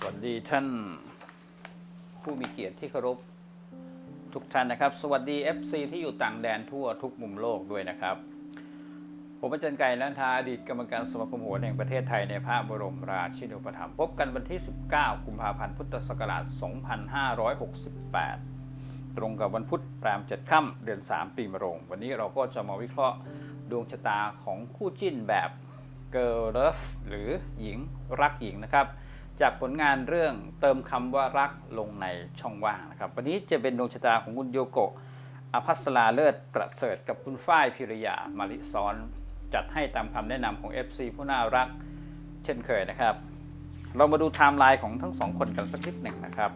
สวัสดีท่านผู้มีเกียรติที่เคารพทุกท่านนะครับ สวัสดี FC ที่อยู่ต่างแดนทั่วทุกมุมโลกด้วยนะครับ ผมอาจารย์ไก่นันทาอดีตกรรมการสมาคมโหรแห่งประเทศไทยในพระบรมราชินูปถัมภ์พบกันวันที่ 19 กุมภาพันธ์พุทธศักราช 2568 ตรงกับวันพุธแรม7ค่ำเดือน 3 ปีมะโรง วันนี้เราก็จะมาวิเคราะห์ดวงชะตาของคู่จิ้นแบบ Girl Love หรือหญิงรักหญิงนะครับ จากผลงานเรื่องเติมคำว่ารักลงในช่องว่างนะครับ วันนี้จะเป็นดวงชะตาของคุณโยโกะอภัสราเลิศประเสริฐกับคุณฝ้ายพิริยามาริซ้อนจัดให้ตามคำแนะนำของ FC ผู้น่ารักเช่นเคยนะครับ เรามาดูไทม์ไลน์ของทั้งสองคนกันสักนิดหนึ่งนะครับ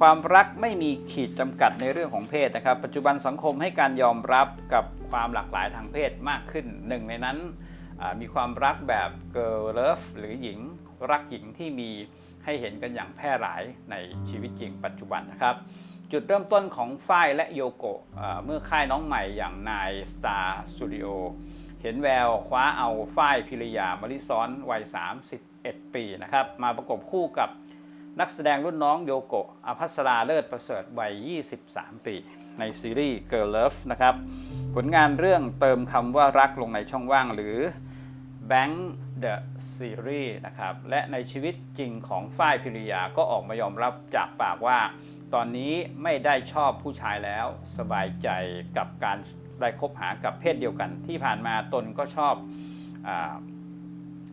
ความรักไม่มีขีดจำกัดในเรื่องของเพศนะครับ ปัจจุบันสังคมให้การยอมรับกับความหลากหลายทางเพศมากขึ้นหนึ่งในนั้น มีความรักแบบ girl love หรือหญิงรักหญิงที่มีให้เห็นกันอย่างแพร่หลายในชีวิตจริงปัจจุบันนะครับ จุดเริ่มต้นของฝ้ายและโยโกะเมื่อค่ายน้องใหม่อย่างนาย Star Studio เห็นแววคว้าเอาฝ้ายพิริยามริซ้อนวัย 31 ปีนะครับมาประกบคู่กับนักแสดงรุ่นน้องโยโกะอภัสราเลิศประเสริฐวัย 23 ปี ในซีรีส์ Girl Love นะครับ ผลงานเรื่องเติมคำว่ารักลงในช่องว่างหรือ Bank the Series นะครับ และในชีวิตจริงของฝ้ายพิริยาก็ออกมายอมรับจากปากว่า ตอนนี้ไม่ได้ชอบผู้ชายแล้วสบายใจกับการได้คบหากับเพศเดียวกัน ที่ผ่านมาตนก็ชอบอ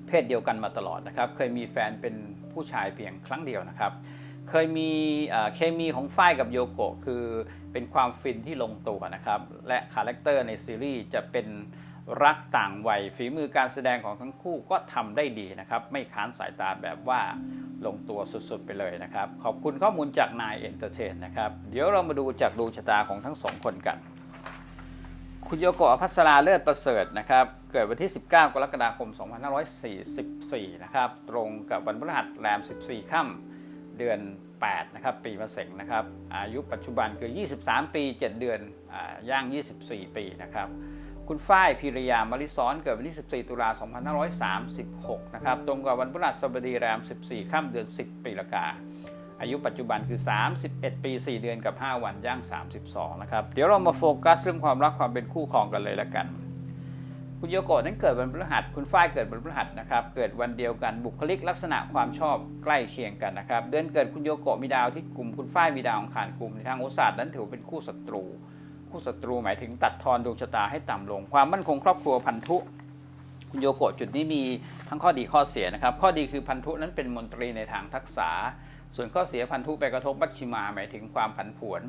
เพศเดียวกันมาตลอดนะครับ เคยมีแฟนเป็นผู้ชายเพียงครั้งเดียวนะครับ เคยมีเคมีของฝ้ายกับโยโกะคือเป็นความฟินที่ลงตัวนะครับ และคาแรคเตอร์ในซีรีส์จะเป็น รักต่างวัยฝีมือการแสดงของทั้งคู่ก็ทำได้ดีนะครับ ไม่ค้านสายตาแบบว่าลงตัวสุดๆไปเลยนะครับ ขอบคุณข้อมูลจากนายเอนเตอร์เทนนะครับ เดี๋ยวเรามาดูจากดวงชะตาของทั้งสองคนกัน คุณโยโกะอภัสราเลิศประเสริฐนะครับ เกิดวันที่ 19 กรกฎาคม 2544 นะครับ ตรงกับวันพฤหัสแรม 14 ค่ำเดือน 8 นะครับ ปีมะเสงนะครับ อายุปัจจุบันคือ 23 ปี 7 เดือนอาย่าง 24 ปีนะครับ คุณฝ้ายพิริยามริซ้อนเกิดวันที่ 14 ตุลา 2536 นะครับ ตรงกับวันพฤหัสบดีแรม 14 ค่ำเดือน 10 ปีละกา อายุปัจจุบันคือ 31 ปี 4 เดือนกับ 5 วันย่าง 32 นะครับ เดี๋ยวเรามาโฟกัสเรื่องความรักความเป็นคู่ครองกันเลยละกัน คุณโยโกะนั้นเกิดวันพฤหัส คุณฝ้ายเกิดวันพฤหัสนะครับ เกิดวันเดียวกัน บุคลิกลักษณะความชอบใกล้เคียงกันนะครับ เดือนเกิดคุณโยโกะมีดาวที่กลุ่ม คุณฝ้ายมีดาวอังคารกลุ่มในทางโหราศาสตร์นั้นถือเป็นคู่ศัตรู คู่ศัตรูหมายถึงตัดทอนดวงชะตาให้ต่ำลง ความมั่นคงครอบครัวพันธุคุณโยโกะจุดนี้มีทั้งข้อดีข้อเสียนะครับ ข้อดีคือพันธุนั้นเป็นมนตรีในทางทักษะ ส่วนข้อเสียพันธุไปกระทบบัชชิมาหมายถึงความผันผวน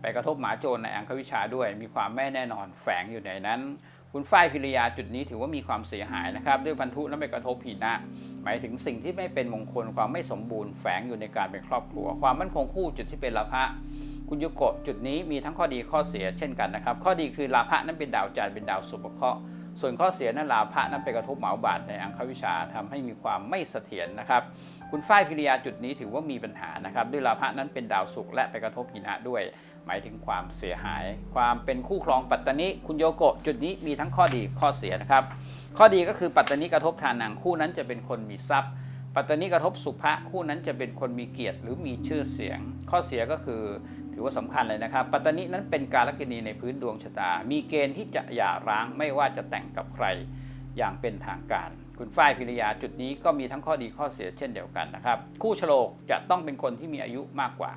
ไปกระทบหมาโจรในอังควิชาด้วย มีความไม่แน่นอนแฝงอยู่ในนั้น คุณฝ้ายพิริยาจุดนี้ถือว่ามีความเสียหายนะครับ ด้วยพันธุนั้นไปกระทบผีนะหมายถึงสิ่งที่ไม่เป็นมงคลความไม่สมบูรณ์แฝงอยู่ในการเป็นครอบครัว ความมั่นคงคู่จุดที่เป็นลาภะ คุณโยโกะจุดนี้มีทั้งข้อดีข้อเสียเช่นกันนะครับ ข้อดีคือลาภะนั้นเป็นดาวจันทร์เป็นดาวสุภเคราะห์ส่วนข้อเสียนั้นลาภะนั้นไปกระทบเหมาบาทในอังควิชาทำให้มีความไม่เสถียรนะครับ คุณฝ้ายพิริยาจุดนี้ถือว่ามีปัญหานะครับ ด้วยลาภะนั้นเป็นดาวศุกร์และไปกระทบหินะด้วย หมายถึงความเสียหาย ความเป็นคู่ครองปัตตานิคุณโยโกะจุดนี้มีทั้งข้อดีข้อเสียนะครับ ข้อดีก็คือปัตตานิกระทบทานังคู่นั้นจะเป็นคนมีทรัพย์ปัตตานิกระทบสุภะคู่นั้นจะเป็นคนมีเกียรติหรือมีชื่อเสียง ข้อเสียก็คือ ถือว่าสำคัญเลยนะครับ ปัตตานินั้นเป็นการลกินีในพื้นดวงชะตา มีเกณฑ์ที่จะหย่าร้างไม่ว่าจะแต่งกับใครอย่างเป็นทางการ คุณฝ้ายพิริยาจุดนี้ก็มีทั้งข้อดีข้อเสียเช่นเดียวกันนะครับ คู่ฉลกจะต้องเป็นคนที่มีอายุมากกว่า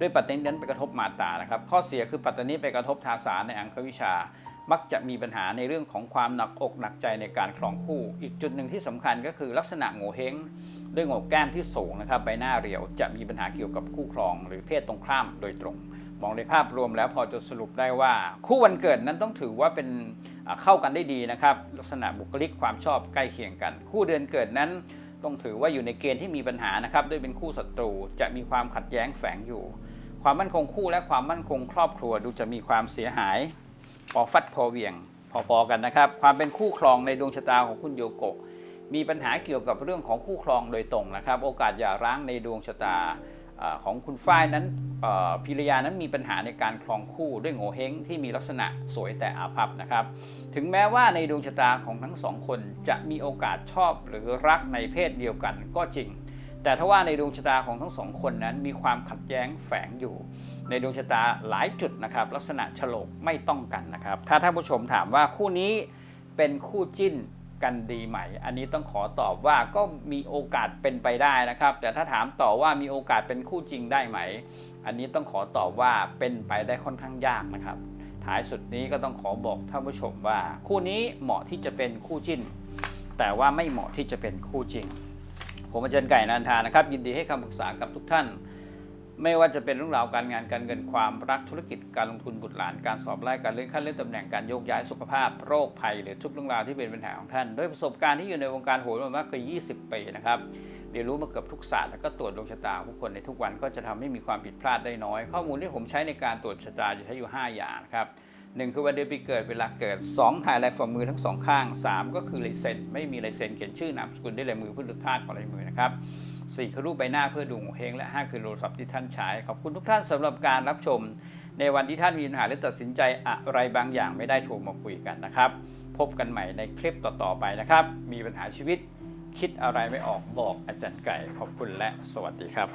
ด้วยปัตตานีนั้นไปกระทบมาตานะครับ ข้อเสียคือปัตตานีไปกระทบทาสาในอังควิชา มักจะมีปัญหาในเรื่องของความหนักอกหนักใจในการครองคู่ อีกจุดหนึ่งที่สำคัญก็คือลักษณะโง่เฮงด้วยโงกแก้มที่สูงนะครับใบหน้าเรียวจะมีปัญหาเกี่ยวกับคู่ครอง หรือเพศตรงข้ามโดยตรง มองในภาพรวมแล้วพอจะสรุปได้ว่า คู่วันเกิดนั้นต้องถือว่าเป็นเข้ากันได้ดีนะครับ ลักษณะบุคลิกความชอบใกล้เคียงกัน คู่เดือนเกิดนั้นต้องถือว่าอยู่ในเกณฑ์ที่มีปัญหานะครับด้วยเป็นคู่ศัตรูจะมีความขัดแย้งแฝงอยู่ ความมั่นคงคู่และความมั่นคงครอบครัวดูจะมีความเสียหาย พอฟัดพอเวียงพอๆกันนะครับ ความเป็นคู่ครองในดวงชะตาของคุณโยโกะมีปัญหาเกี่ยวกับเรื่องของคู่ครองโดยตรงนะครับ โอกาสหย่าร้างในดวงชะตาของคุณฝ้ายนั้นเอ่อพิรยานั้นมีปัญหาในการครองคู่ด้วยโงเฮงที่มีลักษณะสวยแต่อาภัพนะครับ ถึงแม้ว่าในดวงชะตาของทั้งสองคนจะมีโอกาสชอบหรือรักในเพศเดียวกันก็จริง แต่ถ้าว่าในดวงชะตาของทั้งสองคนนั้นมีความขัดแย้งแฝงอยู่ ในดวงชะตาหลายจุดนะครับ ลักษณะฉลกไม่ต้องกันนะครับ ถ้าท่านผู้ชมถามว่าคู่นี้เป็นคู่จิ้นกันดีไหม อันนี้ต้องขอตอบว่าก็มีโอกาสเป็นไปได้นะครับ แต่ถ้าถามต่อว่ามีโอกาสเป็นคู่จริงได้ไหม อันนี้ต้องขอตอบว่าเป็นไปได้ค่อนข้างยากนะครับ ท้ายสุดนี้ก็ต้องขอบอกท่านผู้ชมว่า คู่นี้เหมาะที่จะเป็นคู่จิ้น แต่ว่าไม่เหมาะที่จะเป็นคู่จริง ผมอาจารย์ไก่นันทานะครับ ยินดีให้คำปรึกษากับทุกท่าน ไม่ว่าจะเป็นเรื่องราวการงานการเงินความรักธุรกิจการลงทุนบุตรหลาน การสอบไล่การเลื่อนขั้นเลื่อนตำแหน่งการโยกย้ายสุขภาพโรคภัยหรือทุกเรื่องราวที่เป็นปัญหาของท่าน ด้วยประสบการณ์ที่อยู่ในวงการโหรามาเกิน20 ปีนะครับเรียนรู้มาเกือบทุกศาสตร์แล้วก็ตรวจดวงชะตาผู้คนในทุกวันก็จะทำให้มีความผิดพลาดได้น้อย ข้อมูลที่ผมใช้ในการตรวจชะตาจะใช้อยู่ 5 อย่างครับหนึ่งคือวันเดือนปีเกิดเวลาเกิด 2 ถ่ายลายฝ่ามือทั้งสองข้าง 3 ก็คือลายเซ็นไม่มีลายเซ็นเขียนชื่อนามสกุลด้วยลายมือพื้นธาตุของลายมือนะครับ 4คือรูปใบหน้าเพื่อดูงเฮงและ 5 คือโทรศัพท์ที่ท่านใช้ขอบคุณทุกท่านสำหรับการรับชม ในวันที่ท่านมีปัญหาหรือตัดสินใจอะไรบางอย่างไม่ได้โทรมาคุยกันนะครับ พบกันใหม่ในคลิปต่อๆไปนะครับ มีปัญหาชีวิตคิดอะไรไม่ออกบอกอาจารย์ไก่ขอบคุณและสวัสดีครับ